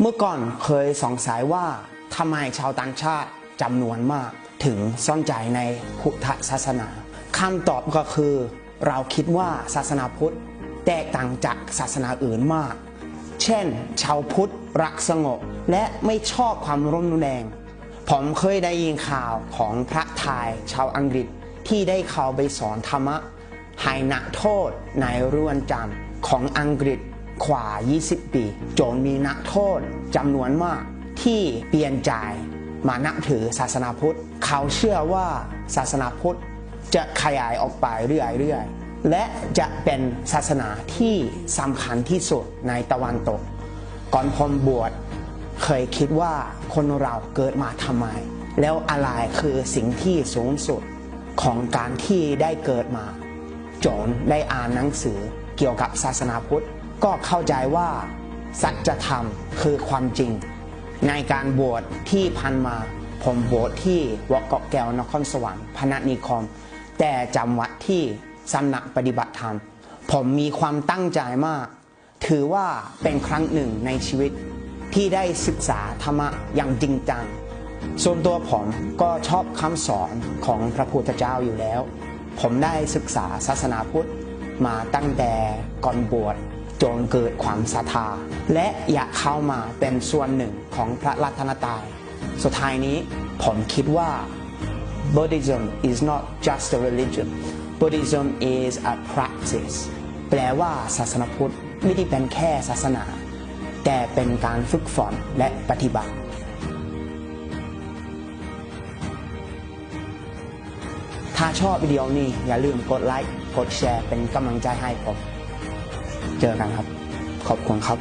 เมื่อก่อนเคยสงสัยว่าทำไมชาวต่างชาติจำนวนมากถึงสนใจในพุทธศาสนาคำตอบก็คือ เราคิดว่าศาสนาพุทธแตกต่างจากศาสนาอื่นมาก เช่น ชาวพุทธรักสงบและไม่ชอบความรุนแรง ผมเคยได้ยินข่าวของพระทายชาวอังกฤษที่ได้เข้าไปสอนธรรมะให้นักโทษในเรือนจำของอังกฤษ กว่า 20 ปี จนมีนักโทษจำนวนมากที่เปลี่ยนใจมานับถือศาสนาพุทธ เขาเชื่อว่าศาสนาพุทธจะขยายออกไปเรื่อยๆ และจะเป็นศาสนาที่สำคัญที่สุดในตะวันตก ก่อนผมบวชเคยคิดว่าคนเราเกิดมาทำไม แล้วอะไรคือสิ่งที่สูงสุดของการที่ได้เกิดมา จนได้อ่านหนังสือเกี่ยวกับศาสนาพุทธ ก็เข้าใจว่าสัจธรรมคือความจริง ในการบวชที่พันมา ผมบวชที่วัดเกาะแก้วนครสวรรค์พนัสนิคม แต่จำวัดที่สำนักปฏิบัติธรรม ผมมีความตั้งใจมาก ถือว่าเป็นครั้งหนึ่งในชีวิตที่ได้ศึกษาธรรมะอย่างจริงจังส่วนตัวผมก็ชอบคำสอนของพระพุทธเจ้าอยู่แล้ว ผมได้ศึกษาศาสนาพุทธมาตั้งแต่ก่อนบวช จนเกิดความศรัทธา และอยากเข้ามาเป็นส่วนหนึ่งของพระรัตนตรัยสุดท้ายนี้ผมคิดว่า Buddhism is not just a religion Buddhism is a practice แปลว่าศาสนาพุทธไม่ได้เป็นแค่ศาสนา แต่เป็นการฝึกฝนและปฏิบัติถ้าชอบวิดีโอนี้อย่าลืมกดไลค์ กดแชร์เป็นกำลังใจให้ผม เจอกันครับ ขอบคุณครับ